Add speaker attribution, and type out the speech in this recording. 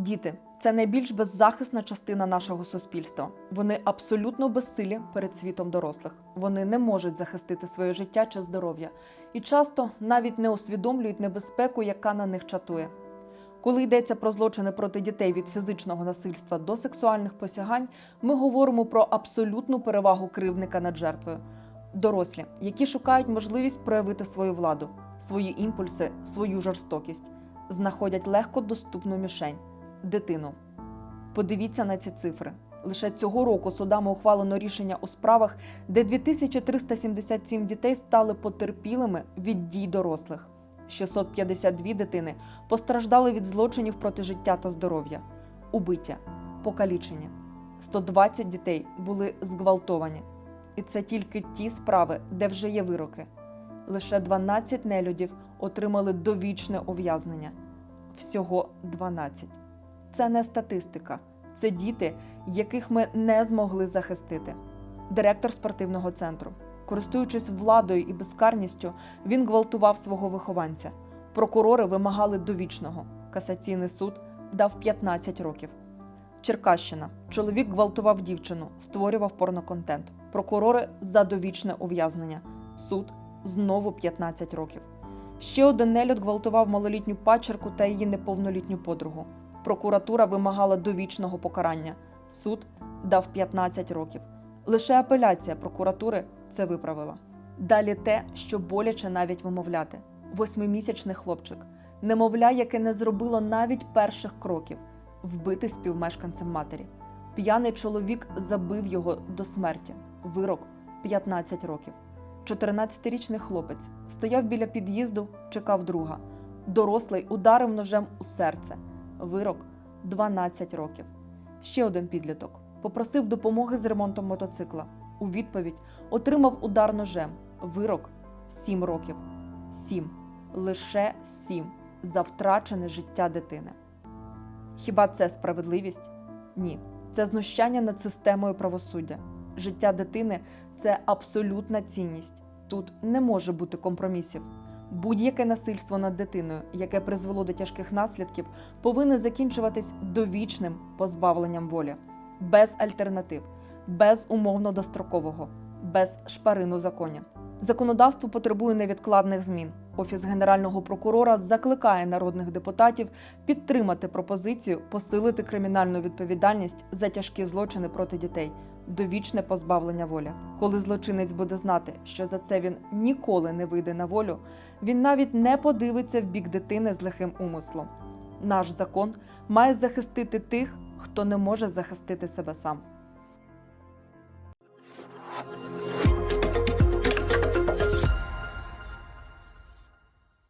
Speaker 1: Діти це найбільш беззахисна частина нашого суспільства. Вони абсолютно безсилі перед світом дорослих. Вони не можуть захистити своє життя чи здоров'я і часто навіть не усвідомлюють небезпеку, яка на них чатує. Коли йдеться про злочини проти дітей від фізичного насильства до сексуальних посягань, ми говоримо про абсолютну перевагу кривдника над жертвою. Дорослі, які шукають можливість проявити свою владу, свої імпульси, свою жорстокість, знаходять легко доступну мішень дитину. Подивіться на ці цифри. Лише цього року судами ухвалено рішення у справах, де 2377 дітей стали потерпілими від дій дорослих. 652 дитини постраждали від злочинів проти життя та здоров'я, убиття, покалічення. 120 дітей були зґвалтовані. І це тільки ті справи, де вже є вироки. Лише 12 нелюдів отримали довічне ув'язнення. Всього 12. Це не статистика, це діти, яких ми не змогли захистити. Директор спортивного центру. Користуючись владою і безкарністю, він гвалтував свого вихованця. Прокурори вимагали довічного. Касаційний суд дав 15 років. Черкащина. Чоловік гвалтував дівчину, створював порноконтент. Прокурори за довічне ув'язнення. Суд знову 15 років. Ще один нелюд гвалтував малолітню пачерку та її неповнолітню подругу. Прокуратура вимагала довічного покарання. Суд дав 15 років. Лише апеляція прокуратури це виправила. Далі те, що боляче навіть вимовляти: восьмимісячний хлопчик, немовля, яке не зробило навіть перших кроків, вбитий співмешканцем матері. П'яний чоловік забив його до смерті. Вирок 15 років. 14-річний хлопець стояв біля під'їзду, чекав друга. Дорослий ударив ножем у серце. Вирок 12 років. Ще один підліток попросив допомоги з ремонтом мотоцикла. У відповідь отримав удар ножем. Вирок 7 років. 7. Лише 7 за втрачене життя дитини. Хіба це справедливість? Ні. Це знущання над системою правосуддя. Життя дитини це абсолютна цінність. Тут не може бути компромісів. Будь-яке насильство над дитиною, яке призвело до тяжких наслідків, повинне закінчуватись довічним позбавленням волі, без альтернатив, без умовно дострокового, без шпарину законів. Законодавство потребує невідкладних змін. Офіс генерального прокурора закликає народних депутатів підтримати пропозицію посилити кримінальну відповідальність за тяжкі злочини проти дітей, довічне позбавлення волі. Коли злочинець буде знати, що за це він ніколи не вийде на волю, він навіть не подивиться в бік дитини з лихим умислом. Наш закон має захистити тих, хто не може захистити себе сам.